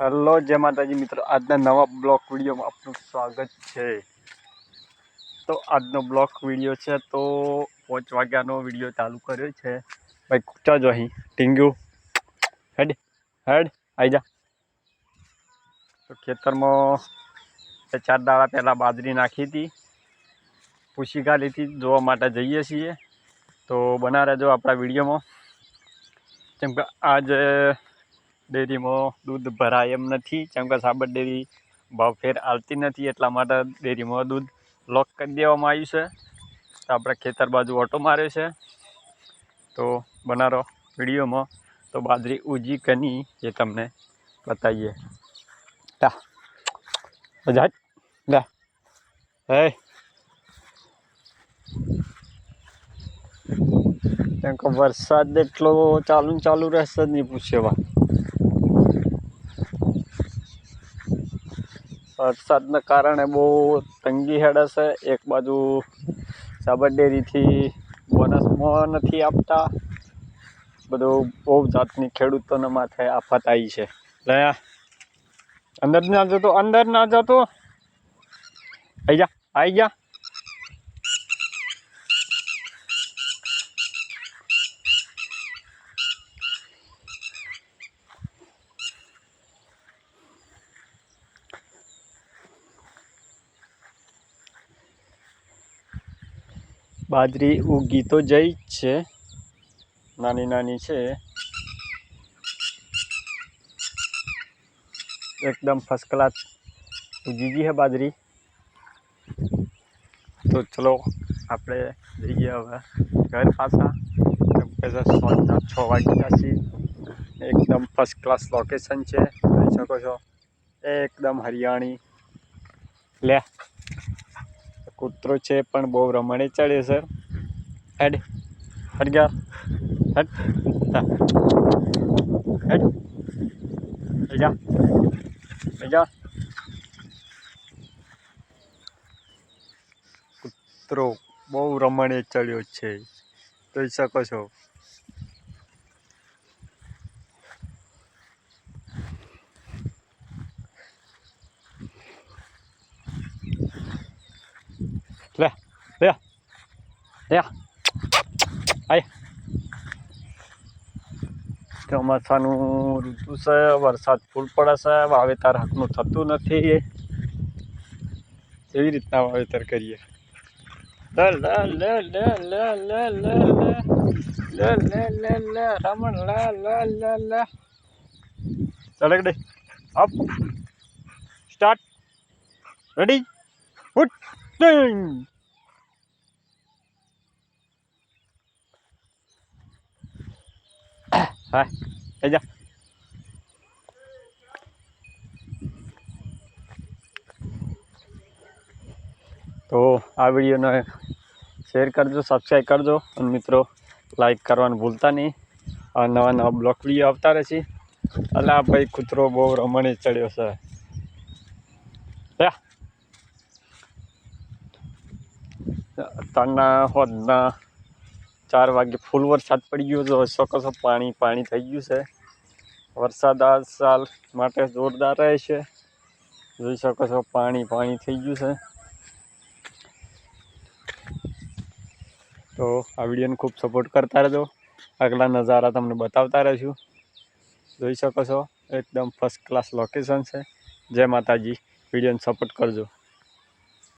Hello, જય માતાજી મિત્રો. આજના નવા બ્લોક વિડીયોમાં આપનું સ્વાગત છે. તો આજનો બ્લોક વીડિયો છે તો પાંચ વાગ્યાનો વીડિયો ચાલુ કર્યો છે. ભાઈ કૂચા જો અહીં. ટીંગ્યું. હેડ હેડ આવી જા. તો ખેતરમાં ચાર દાડા પહેલાં બાજરી નાખી હતી. પૂછી ગાલી હતી, જોવા માટે જઈએ છીએ. તો બના રહેજો આપણા વિડીયોમાં. કેમ કે આજે ડેરીમાં દૂધ ભરાય એમ નથી. કેમ કે સાબર ડેરી ભાવ ફેર આવતી નથી, એટલા માટે ડેરીમાં દૂધ લોક કરી દેવામાં આવ્યું છે. તો આપણે ખેતર બાજુ ઓટો માર્યો છે. તો બનારો વિડીયોમાં તો બાજરી ઉજી કની એ તમને બતાવીએ. જા. લે હે. કેમ કે વરસાદ એટલો ચાલુ ચાલુ રહેશે જ નહીં પૂછેવા વરસાદના કારણે બહુ તંગી હેડે એક બાજુ સાબર ડેરીથી બોનસમાં નથી આપતા. બધું બહુ જાતની ખેડૂતોને માથે આફત આવી છે. લે અંદર ના જતો, અંદર ના જતો. આઈ જા આઈ જા. બાજરી ઉગી તો જઈ જ છે. નાની નાની છે. એકદમ ફર્સ્ટ ક્લાસ ઉગી ગઈ છે બાજરી તો ચલો આપણે જઈએ હવે ઘર પાછા. કેમ કે સાંજના છ વાગી જશે એકદમ ફર્સ્ટ ક્લાસ લોકેશન છે. જોઈ શકો છો. એકદમ હરિયાણી લે. કૂતરો છે, પણ બહુ રમણે ચડે છે. હેડ હટ ગયા. હટ હેડ. જા. જા. કૂતરો બહુ રમણે ચડ્યો છે. જોઈ શકો છો. લે લે લે આય ચોમાસાનું ઋતુ છે વરસાદ ફૂલ પડે છે વાવેતર હકનું થતું નથી એવી રીતના વાવેતર કરીએ રમણ ચડક ડે અપ સ્ટાર્ટ રેડી ઉઠ ટિંગ હા એ જા તો આ વિડીયોને શેર કરજો સબસ્ક્રાઈબ કરજો. અને મિત્રો લાઈક કરવાનું ભૂલતા નહીં. આ નવા નવા બ્લોક વીડિયો આવતા રહેશે. એટલે આ ભાઈ, કૂતરો બહુ રમણે ચડ્યો છે. અત્યારના હોદના, ચાર વાગે ફૂલ વરસાદ પડી ગયો છે. છો પાણી પાણી થઈ ગયું છે. વરસાદ આ સાલ માટે જોરદાર રહે છે. જોઈ શકો છો, પાણી પાણી થઈ ગયું છે. તો આ વિડીયોને ખૂબ સપોર્ટ કરતા રહેજો. આગલા નજારા તમને બતાવતા રહીશું. જોઈ શકો છો, એકદમ ફર્સ્ટ ક્લાસ લોકેશન છે. જય માતાજી. વિડીયોને સપોર્ટ કરજો.